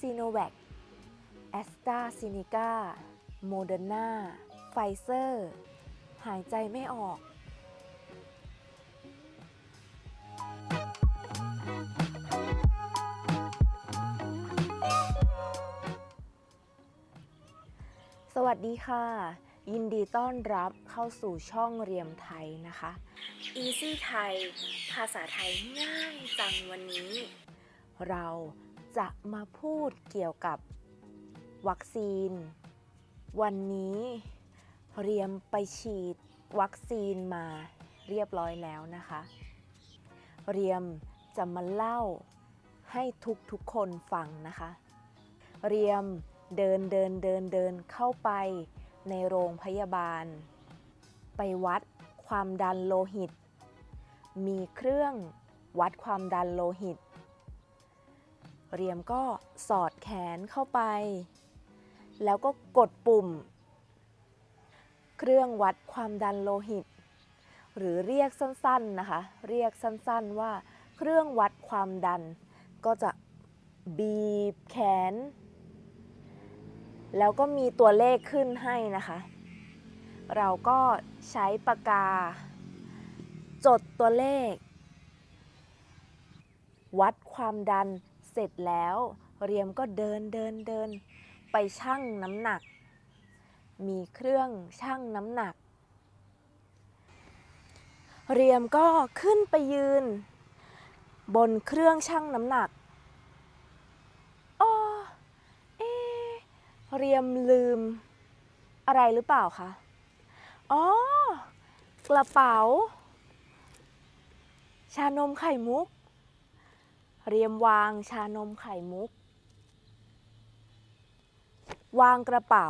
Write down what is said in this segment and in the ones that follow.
ซีโนแวคแอสตราซินิกาโมเดอร์นาไฟเซอร์ หายใจไม่ออก สวัสดีค่ะ ยินดีต้อนรับเข้าสู่ช่องเรียมไทยนะคะ Easy ไทย ภาษาไทยง่ายจังวันนี้ เรา จะมาพูดเกี่ยวกับวัคซีน วันนี้เรียมไปฉีดวัคซีนมาเรียบร้อยแล้วนะคะ เรียมจะมาเล่าให้ทุกๆคนฟังนะคะ เรียมเดินเดินเดินเดินเข้าไปในโรงพยาบาล ไปวัดความดันโลหิต มีเครื่องวัดความดันโลหิต เรียมก็สอดแขนเข้าไป แล้วก็กดปุ่ม เครื่องวัดความดันโลหิต หรือเรียกสั้นๆนะคะ เรียกสั้นๆว่าเครื่องวัดความดัน ก็จะบีบแขน แล้วก็มีตัวเลขขึ้นให้นะคะ เราก็ใช้ปากกา จดตัวเลข วัดความดัน ร็จแล้วเรียมก็เดินเดินเดิน ไปชั่งน้ำหนัก มีเครื่องชั่งน้ำหนัก เรียมก็ขึ้นไปยืน บนเครื่องชั่งน้ำหนักอ้อเอเรียมลืม อะไรหรือเปล่าคะอ๋อกระเป๋า ชานมไข่มุก เรียมวางชานมไข่มุก วางกระเป๋า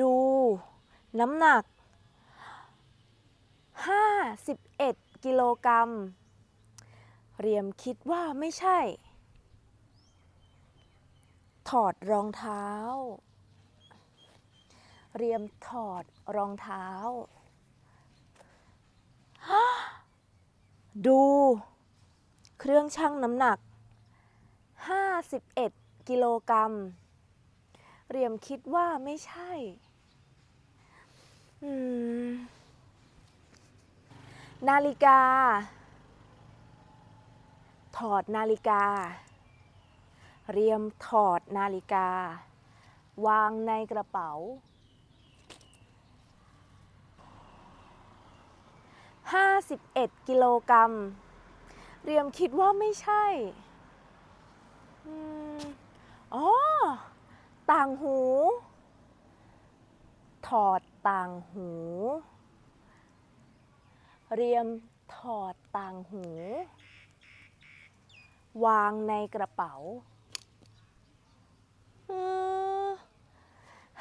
ดู น้ำหนัก 51 กิโลกรัม เรียมคิดว่าไม่ใช่ ถอดรองเท้า เรียมถอดรองเท้า ดู เครื่องชั่งน้ำหนัก 51 กิโลกรัม เรียมคิดว่าไม่ใช่ นาฬิกา ถอดนาฬิกา เรียมถอดนาฬิกา วางในกระเป๋า 51 กิโลกรัม เรียมคิดว่าไม่ใช่อมอ๋อ ต่างหู ถอดต่างหู เรียมถอดต่างหู วางในกระเป๋า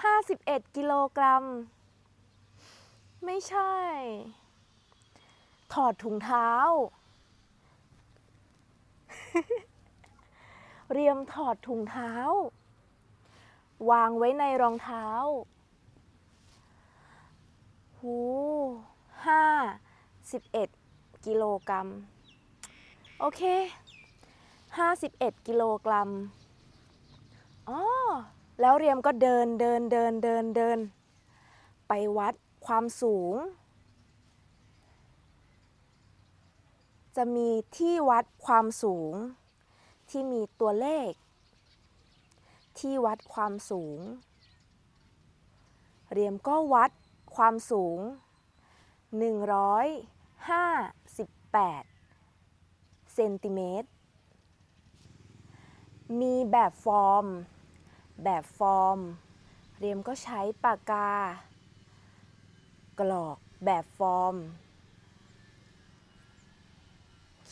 ห้าสิบเอ็ดกิโลกรัม ไม่ใช่ ถอดถุงเท้า เรียมถอดถุงเท้า วางไว้ในรองเท้า หูห้าสิบเอ็ดกิโลกรัม โอเคห้าสิบเอ็ดกิโลกรัม อ๋อ แล้วเรียมก็เดินเดินเดินเดินเดิน ไปวัดความสูง จะมีที่วัดความสูง ที่มีตัวเลข ที่วัดความสูง เรียมก็วัดความสูง 158เซนติเมตร มีแบบฟอร์ม แบบฟอร์ม เรียมก็ใช้ปากกากรอกแบบฟอร์ม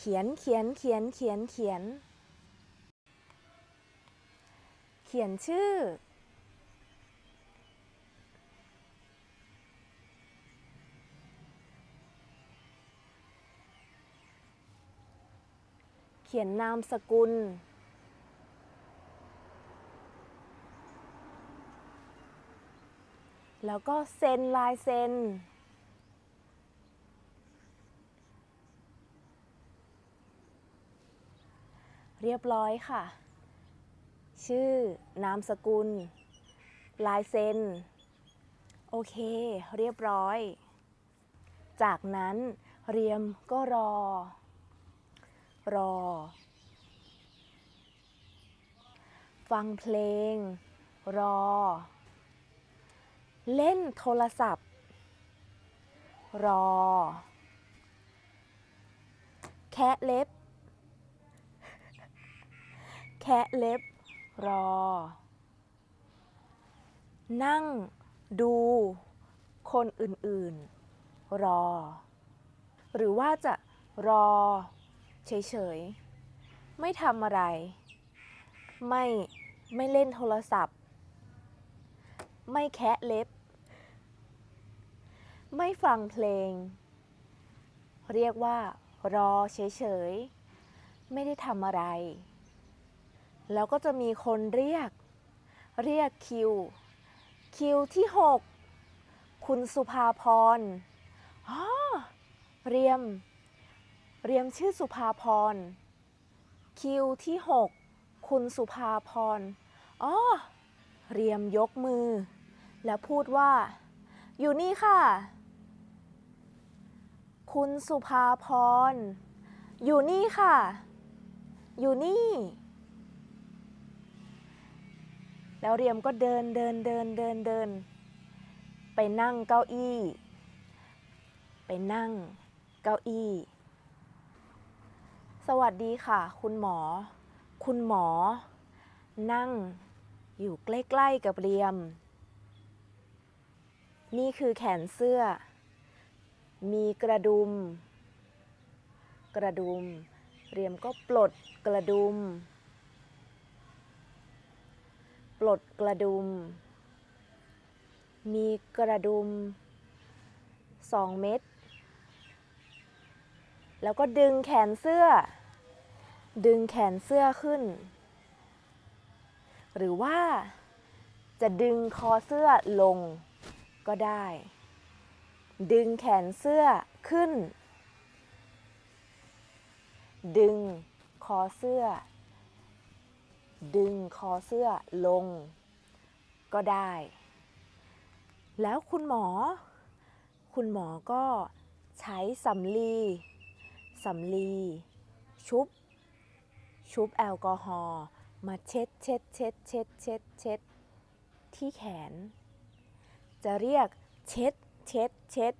ขียนเขียนเขียนเขียนเขียน เขียนชื่อ เขียนนามสกุล แล้วก็เซ็นลายเซ็น เรียบร้อยค่ะ ชื่อนามสกุล ลายเซ็น โอเค เรียบร้อย จากนั้นเรียมก็รอ รอ ฟังเพลง รอ เล่นโทรศัพท์ รอ แคะเล็บ แคะเล็บ รอ นั่งดู คนอื่นๆ รอ หรือว่าจะรอ เฉยๆ ไม่ทำอะไร ไม่ไม่เล่นโทรศัพท์ ไม่แคะเล็บ ไม่ฟังเพลง เรียกว่า รอเฉยๆ ไม่ได้ทำอะไร แล้วก็จะมีคนเรียก เรียกคิว คิวที่ 6 คุณสุภาพรอ๋อเรียม เรียมชื่อสุภาพร คิวที่ 6 คุณสุภาพรอ๋อเรียมยกมือ แล้วพูดว่า อยู่นี่ค่ะ คุณสุภาพร อยู่นี่ค่ะ อยู่นี่ แล้วเรียมก็เดินเดินเดินเดินเดิน ไปนั่งเก้าอี้ ไปนั่งเก้าอี้ สวัสดีค่ะ คุณหมอ คุณหมอ นั่งอยู่ใกล้ๆกับเรียม นี่คือแขนเสื้อ มีกระดุม กระดุม เรียมก็ปลดกระดุม ลดกระดุม มีกระดุมสองเม็ด แล้วก็ดึงแขนเสื้อ ดึงแขนเสื้อขึ้น หรือว่าจะดึงคอเสื้อลงก็ได้ ดึงแขนเสื้อขึ้น ดึงคอเสื้อ ดึงคอเสื้อลงก็ได้ แล้วคุณหมอ คุณหมอก็ใช้สำลีสำลีชุบ ชุบแอลกอฮอล์มาเช็ดเช็ดเช็ดเช็ดเช็ดเช็ดที่แขน จะเรียกเช็ดเช็ดเช็ด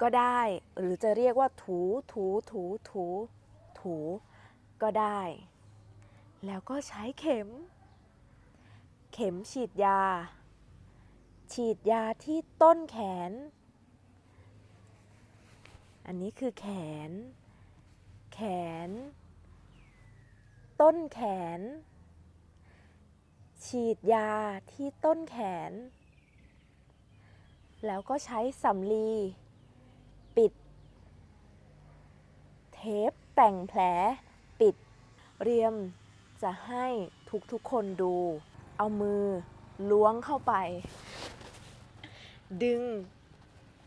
ก็ได้ หรือจะเรียกว่าถูถูถูถูถู ก็ได้ แล้วก็ใช้เข็ม เข็มฉีดยา ฉีดยาที่ต้นแขน อันนี้คือแขน แขน ต้นแขน ฉีดยาที่ต้นแขน แล้วก็ใช้สำลี ปิด เทปแต่งแผลปิดเรียม จะให้ทุกๆคนดู เอามือล้วงเข้าไป ดึง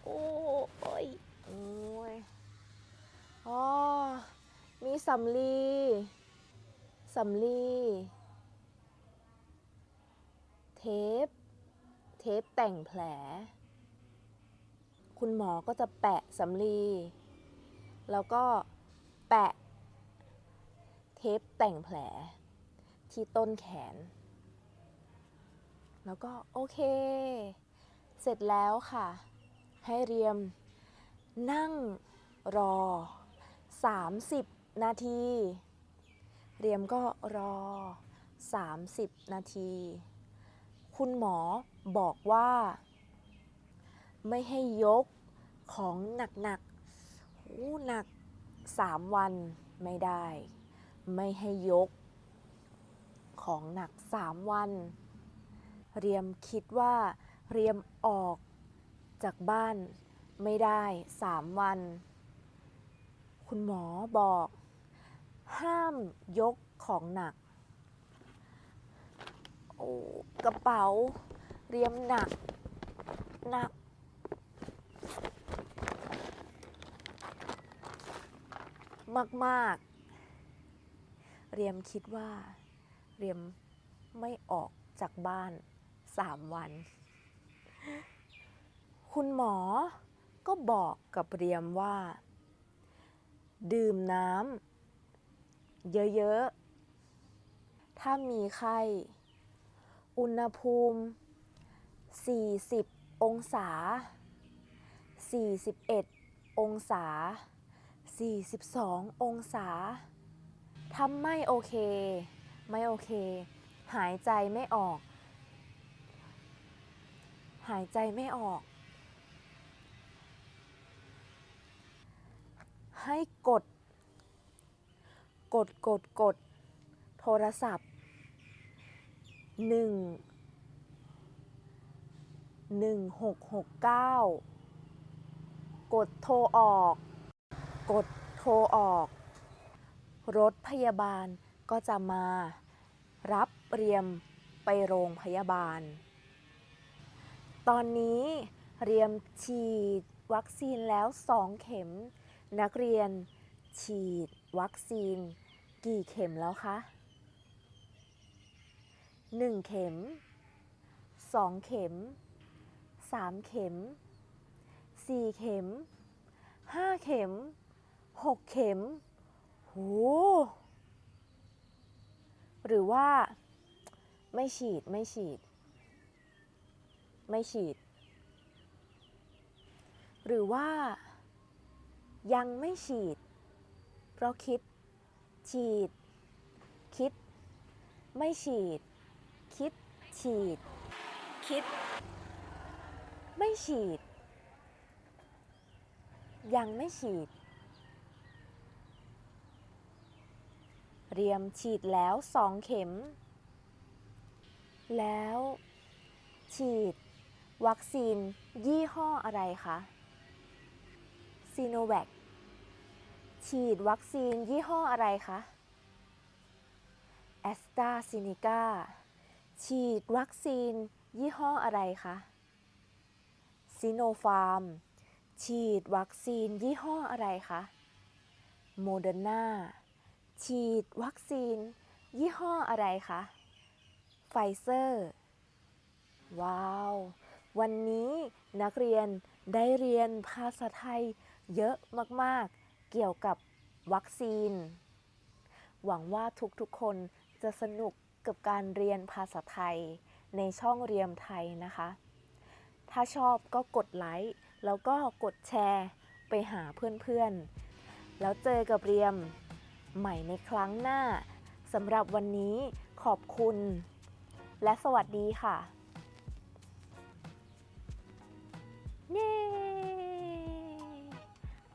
โอ้ยโอ้ยอ๋อมีสำลีสำลีเทป เทปแต่งแผล คุณหมอก็จะแปะสำลีแล้วก็แปะ เทปแต่งแผล ที่ต้นแขน แล้วก็โอเค เสร็จแล้วค่ะ ให้เรียมนั่งรอ 30 นาที เรียมก็รอ 30 นาที คุณหมอบอกว่า ไม่ให้ยกของหนักๆโอ้หนัก 3 วันไม่ได้ ไม่ให้ยก ของหนัก 3 วัน เรียมคิดว่าเรียมออกจากบ้านไม่ได้ 3 วัน คุณหมอบอก ห้ามยกของหนัก โอ้กระเป๋าเรียมหนัก หนักมาก ๆ เรียมคิดว่า เรียมไม่ออกจากบ้านสามวัน คุณหมอก็บอกกับเรียมว่า ดื่มน้ำเยอะๆ ถ้ามีไข้ อุณหภูมิ 40 องศา 41 องศา 42 องศาถ้าไม่โอเค ไม่โอเค หายใจไม่ออก หายใจไม่ออก ให้กด กดกดกด โทรศัพท์หนึ่งหนึ่งหกหกเก้ากดโทรออก กดโทรออก รถพยาบาล ก็จะมารับเรียมไปโรงพยาบาล ตอนนี้เรียมฉีดวัคซีนแล้วสองเข็ม นักเรียนฉีดวัคซีนกี่เข็มแล้วคะหนึ่งเข็มสองเข็มสามเข็มสี่เข็มห้าเข็มหกเข็มโห หรือว่าไม่ฉีดไม่ฉีด ไม่ฉีด หรือว่า ยังไม่ฉีด เพราะคิด ฉีด คิด ไม่ฉีด คิด ฉีด คิด ไม่ฉีด ยังไม่ฉีด เรียมฉีดแล้วสองเข็ม แล้ว ฉีด วัคซีนยี่ห้ออะไรคะซีโนแวคฉีดวัคซีนยี่ห้ออะไรคะแอสตราซเนกาฉีดวัคซีนยี่ห้ออะไรคะซิโนฟาร์ม ฉีดวัคซีนยี่ห้ออะไรคะ โมเดอร์นา ฉีดวัคซีน ยี่ห้ออะไรคะไฟเซอร์ ว้าว วันนี้นักเรียนได้เรียนภาษาไทยเยอะมากๆ เกี่ยวกับวัคซีน หวังว่าทุกๆคนจะสนุกกับการเรียนภาษาไทยในช่องเรียมไทยนะคะ ถ้าชอบก็กดไลค์แล้วก็กดแชร์ไปหาเพื่อนๆ แล้วเจอกับเรียม ใหม่ในครั้งหน้าสำหรับวันนี้ขอบคุณ และสวัสดีค่ะเย้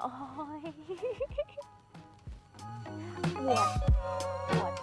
โอ้ยเหวียด